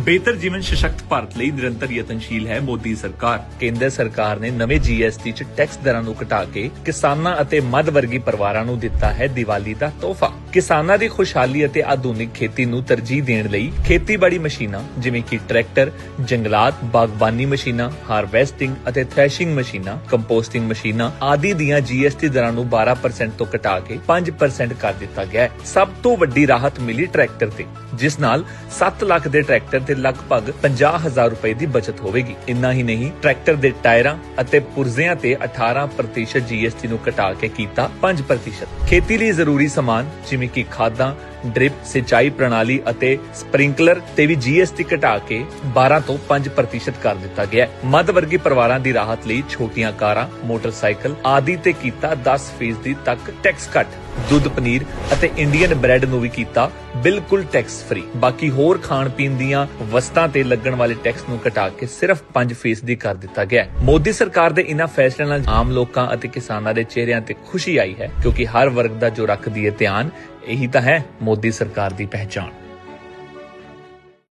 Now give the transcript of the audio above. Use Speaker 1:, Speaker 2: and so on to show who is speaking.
Speaker 1: ਬਿਹਤਰ ਜੀਵਨ ਸਸ਼ਕਤ ਭਾਰਤ ਲਈ ਨਿਰੰਤਰ ਯਤਨਸ਼ੀਲ ਹੈ ਮੋਦੀ ਸਰਕਾਰ। ਕੇਂਦਰ ਸਰਕਾਰ ਨੇ ਨਵੇਂ ਜੀਐਸਟੀ 'ਚ ਟੈਕਸ ਦਰਾਂ ਨੂੰ ਘਟਾ ਕੇ ਕਿਸਾਨਾਂ ਅਤੇ ਮੱਧ ਵਰਗੀ ਪਰਿਵਾਰਾਂ ਨੂੰ ਦਿੱਤਾ ਹੈ ਦੀਵਾਲੀ ਦਾ ਤੋਹਫਾ। ਕਿਸਾਨਾਂ ਦੀ ਖੁਸ਼ਹਾਲੀ ਅਤੇ ਆਧੁਨਿਕ ਖੇਤੀ ਨੂੰ ਤਰਜੀਹ ਦੇਣ ਲਈ ਖੇਤੀਬਾੜੀ ਮਸ਼ੀਨਾਂ, ਜਿਵੇਂ ਕਿ ਟਰੈਕਟਰ, ਜੰਗਲਾਤ, ਬਾਗਬਾਨੀ ਮਸ਼ੀਨਾਂ, ਹਾਰਵੈਸਟਿੰਗ ਅਤੇ ਥ੍ਰੈਸ਼ਿੰਗ ਮਸ਼ੀਨਾਂ, ਕੰਪੋਸਟਿੰਗ ਮਸ਼ੀਨਾਂ ਆਦਿ ਦੀਆਂ ਜੀਐਸਟੀ ਦਰਾਂ ਨੂੰ 12% ਤੋਂ ਘਟਾ ਕੇ 5% ਕਰ ਦਿੱਤਾ ਗਿਆ ਹੈ। ਸਭ ਤੋਂ ਵੱਡੀ ਰਾਹਤ ਮਿਲੀ ਟਰੈਕਟਰ ਤੇ, ਜਿਸ ਨਾਲ 7 ਲੱਖ ਦੇ ਟਰੈਕਟਰ ਤੇ ਲਗਭਗ 50000 ਰੁਪਏ ਦੀ ਬਚਤ ਹੋਵੇਗੀ। ਇੰਨਾ ਹੀ ਨਹੀਂ, ਟਰੈਕਟਰ ਦੇ ਟਾਇਰਾਂ ਅਤੇ ਪੁਰਜ਼ਿਆਂ ਤੇ 18% ਜੀਐਸਟੀ ਨੂੰ ਘਟਾ ਕੇ ਕੀਤਾ 5% ਖੇਤੀ ਲਈ ਜ਼ਰੂਰੀ ਸਮਾਨ, ਜਿਵੇਂ ਕਿ ਖਾਦਾਂ, ਡ੍ਰਿਪ, ਸਿੰਚਾਈ ਪ੍ਰਣਾਲੀ ਅਤੇ ਸਪ੍ਰਿੰਕਲਰ ਤੇ ਵੀ ਜੀਐਸਟੀ ਘਟਾ ਕੇ 12 ਤੋਂ 5% ਕਰ ਦਿੱਤਾ ਗਿਆ ਹੈ। ਮੱਧ ਵਰਗੀ ਪਰਿਵਾਰਾਂ ਦੀ ਰਾਹਤ ਲਈ ਛੋਟੀਆਂ ਕਾਰਾਂ, ਮੋਟਰਸਾਈਕਲ ਆਦਿ ਤੇ ਕੀਤਾ 10% ਤੱਕ ਟੈਕਸ ਕੱਟ ਦੁੱਧ, ਪਨੀਰ ਅਤੇ ਇੰਡੀਅਨ ਬ੍ਰੈਡ ਨੂੰ ਵੀ ਕੀਤਾ ਬਿਲਕੁਲ ਟੈਕਸ ਫ੍ਰੀ ਬਾਕੀ ਹੋਰ ਖਾਣ ਪੀਣ ਦੀਆਂ ਵਸਤਾਂ ਤੇ ਲੱਗਣ ਵਾਲੇ ਟੈਕਸ ਨੂੰ ਘਟਾ ਕੇ ਸਿਰਫ 5% ਕਰ ਦਿੱਤਾ ਗਿਆ ਹੈ। ਮੋਦੀ ਸਰਕਾਰ ਦੇ ਇਨ੍ਹਾਂ ਫੈਸਲਿਆਂ ਨਾਲ ਆਮ ਲੋਕਾਂ ਅਤੇ ਕਿਸਾਨਾਂ ਦੇ ਚਿਹਰਿਆਂ ਤੇ ਖੁਸ਼ੀ ਆਈ ਹੈ, ਕਿਉਂਕਿ ਹਰ ਵਰਗ ਦਾ ਜੋ ਰੱਖਦੀ ਹੈ ਧਿਆਨ, ਇਹੀ ਤਾਂ ਹੈ ਮੋਦੀ ਸਰਕਾਰ ਦੀ ਪਹਿਚਾਣ।